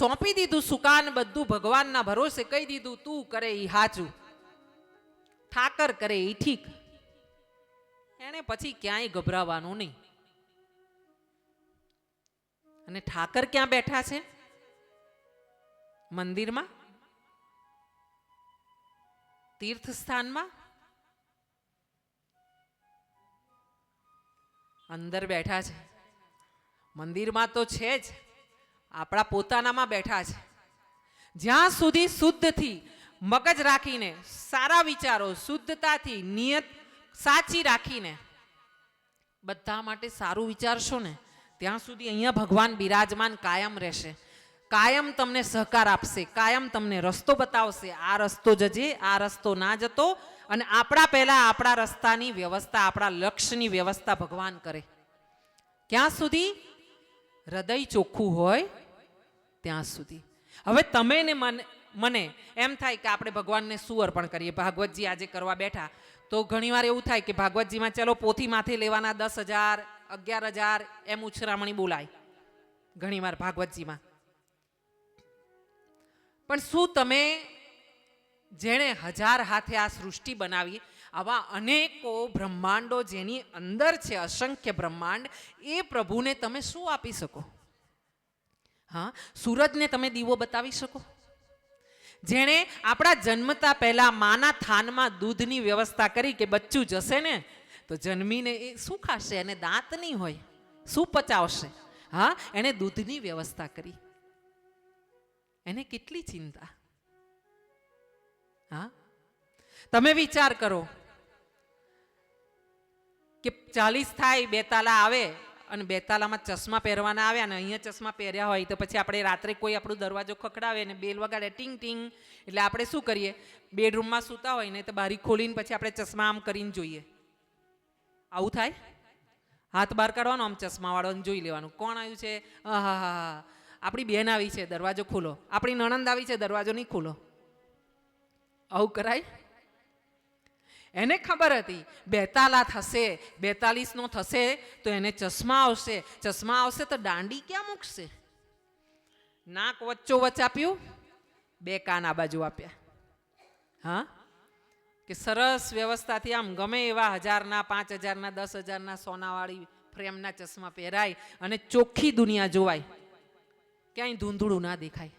સોંપી દીધું સુકાન બધું ભગવાનના ભરોસે કહી દીધું, તું કરે એ હાચું. ઠાકર કરે એ ઠીક. એને પછી ક્યાંય ગભરાવાનું નહીં. અને ઠાકર ક્યાં બેઠા છે? મંદિરમાં? તીર્થ સ્થાનમાં અંદર બેઠા છે. મંદિરમાં તો છે જ. આપણા પોતાનામાં બેઠા છે. જ્યાં સુધી શુદ્ધથી મગજ રાખીને, સારા વિચારો, શુદ્ધતાથી નિયત સાચી રાખીને બધા માટે સારું વિચારશો ને, ત્યાં સુધી અહીંયા ભગવાન બિરાજમાન કાયમ રહેશે. કાયમ તમને સહકાર આપશે, કાયમ તમને રસ્તો બતાવશે. આ રસ્તો જજે, આ રસ્તો ના જતો અને આપણા પહેલાં આપણા રસ્તાની વ્યવસ્થા, આપણા લક્ષ્યની વ્યવસ્થા ભગવાન કરે. ક્યાં સુધી? હૃદય ચોખ્ખું હોય ત્યાં સુધી. હવે તમે ને મને એમ થાય કે આપણે ભગવાનને શું અર્પણ કરીએ. ભાગવતજી આજે કરવા બેઠા. તો ઘણીવાર એવું થાય કે ભાગવતજીમાં ચલો પોથી માથે લેવાના દસ હજાર, અગિયાર હજાર એમ ઉછરામણી બોલાય. ઘણીવાર ભાગવતજીમાં. પણ શું તમે જેણે હજાર હાથે આ સૃષ્ટિ બનાવી, આવા અનેકો બ્રહ્માંડો જેની અંદર છે, અસંખ્ય બ્રહ્માંડ, એ પ્રભુને તમે શું આપી શકો? હા? સૂરજને તમે દીવો બતાવી શકો? જેણે આપણા જન્મતા પહેલાં માના થાનમાં દૂધની વ્યવસ્થા કરી કે બચ્ચું જશે ને, તો જન્મીને એ શું ખાશે? એને દાંત નહીં હોય. શું પચાવશે? હા? એણે દૂધની વ્યવસ્થા કરી. એને કેટલી ચિંતા? હા? તમે વિચાર કરો કે ચાલીસ થાય, બેતાલા આવે અને બેતાલામાં ચશ્મા પહેરવાના આવ્યા ને અહીંયા ચશ્મા પહેર્યા હોય તો પછી આપણે રાત્રે કોઈ આપણો દરવાજો ખખડાવે ને બેલ વગાડે, ટીંગ ટીંગ. એટલે આપણે શું કરીએ? બેડરૂમમાં સૂતા હોય ને તો બારી ખોલીને પછી આપણે ચશ્મા આમ કરીને જોઈએ. આવું થાય? હાથ બહાર કાઢવાનો આમ ચશ્માવાળાને જોઈ લેવાનું. કોણ આવ્યું છે? હા હા હા. આપણી બેન આવી છે, દરવાજો ખોલો. આપણી નણંદ આવી છે, દરવાજો નહીં ખોલો. આવું કરાય? એને ખબર હતી, બેતાલા થશે, બેતાલીસનો થશે, તો એને ચશ્મા આવશે. ચશ્મા આવશે તો દાંડી ક્યાં મૂકશે? નાક વચ્ચો વચ્ચ આપ્યું, બે કાન આ બાજુ આપ્યા. હા? કે સરસ વ્યવસ્થાથી આમ ગમે એવા હજારના, પાંચ હજારના, દસ હજારના સોનાવાળી ફ્રેમના ચશ્મા પહેરાય અને ચોખ્ખી દુનિયા જોવાય. ક્યાંય ધૂંધળું ના દેખાય.